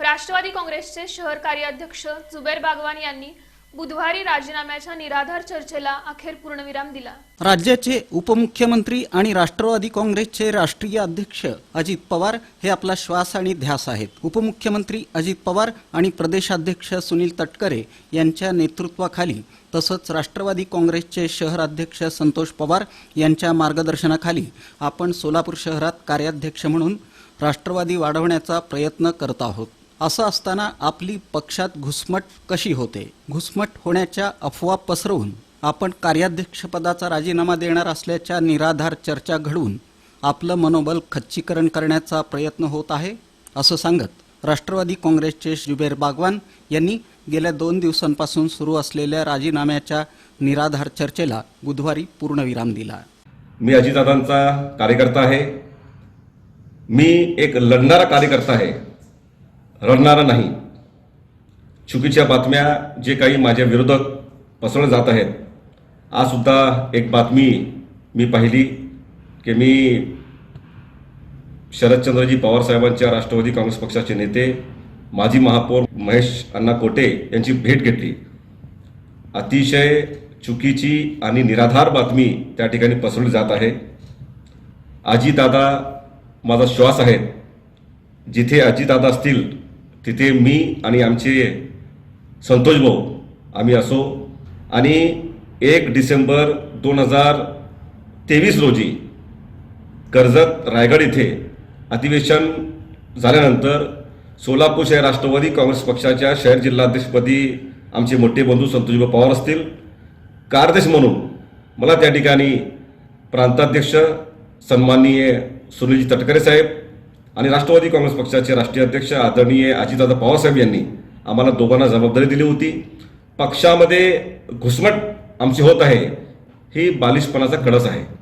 राष्ट्रवादी काँग्रेसचे शहर कार्याध्यक्ष जुबेर बागवान यांनी बुधवारी राजीनाम्याच्या निराधार चर्चेला अखेर पूर्णविराम दिला. राज्याचे उपमुख्यमंत्री आणि राष्ट्रवादी काँग्रेसचे राष्ट्रीय अध्यक्ष अजित पवार हे आपला श्वास आणि ध्यास आहेत. उपमुख्यमंत्री अजित पवार आणि प्रदेशाध्यक्ष सुनील तटकरे यांच्या नेतृत्वाखाली तसंच राष्ट्रवादी काँग्रेसचे शहर अध्यक्ष संतोष पवार यांच्या मार्गदर्शनाखाली आपण सोलापूर शहरात कार्याध्यक्ष म्हणून राष्ट्रवादी वाढवण्याचा प्रयत्न करत आहोत. असं असताना आपली पक्षात घुसमट कशी होते? घुसमट होण्याच्या अफवा पसरवून आपण कार्याध्यक्षपदाचा राजीनामा देणार असल्याच्या निराधार चर्चा घडवून आपलं मनोबल खच्चीकरण करण्याचा प्रयत्न होत आहे? असं सांगत राष्ट्रवादी काँग्रेसचे जुबेर बागवान यांनी गेल्या दोन दिवसांपासून सुरू असलेल्या राजीनाम्याच्या निराधार चर्चेला बुधवारी पूर्णविराम दिला. मी अजितदादांचा कार्यकर्ता आहे. मी एक लढणारा कार्यकर्ता आहे. रडणारा नाही. चुकीच्या बातम्या जे काही माझ्या विरोधक पसरवल्या जात आहेत आज सुद्धा एक बातमी मी पाहिली की मी शरदचंद्रजी पवारसाहेबांच्या राष्ट्रवादी काँग्रेस पक्षाचे नेते माजी महापौर महेश अण्णा कोटे यांची भेट घेतली. अतिशय चुकीची आणि निराधार बातमी त्या ठिकाणी पसरवली जात आहे. आजीदादा माझा श्वास आहेत. जिथे आजीदादा असतील तिथे मी आणि आमचे संतोष भाऊ आम्ही असो. आणि एक डिसेंबर दोन हजार तेवीस रोजी कर्जत रायगड इथे अधिवेशन झाल्यानंतर सोलापूर शहर राष्ट्रवादी काँग्रेस पक्षाच्या शहर जिल्हाध्यक्षपदी आमचे मोठे बंधू संतोषभाऊ पवार असतील. कार्देश म्हणून मला त्या ठिकाणी प्रांताध्यक्ष सन्माननीय सुनीलजी तटकरे साहेब आणि राष्ट्रवादी काँग्रेस पक्षाचे राष्ट्रीय अध्यक्ष आदरणीय अजितदादा पवारसाहेब यांनी आम्हाला दोघांना जबाबदारी दिली होती. पक्षामध्ये घुसमट आमची होत आहे. ही बालिशपणाचा कळस आहे.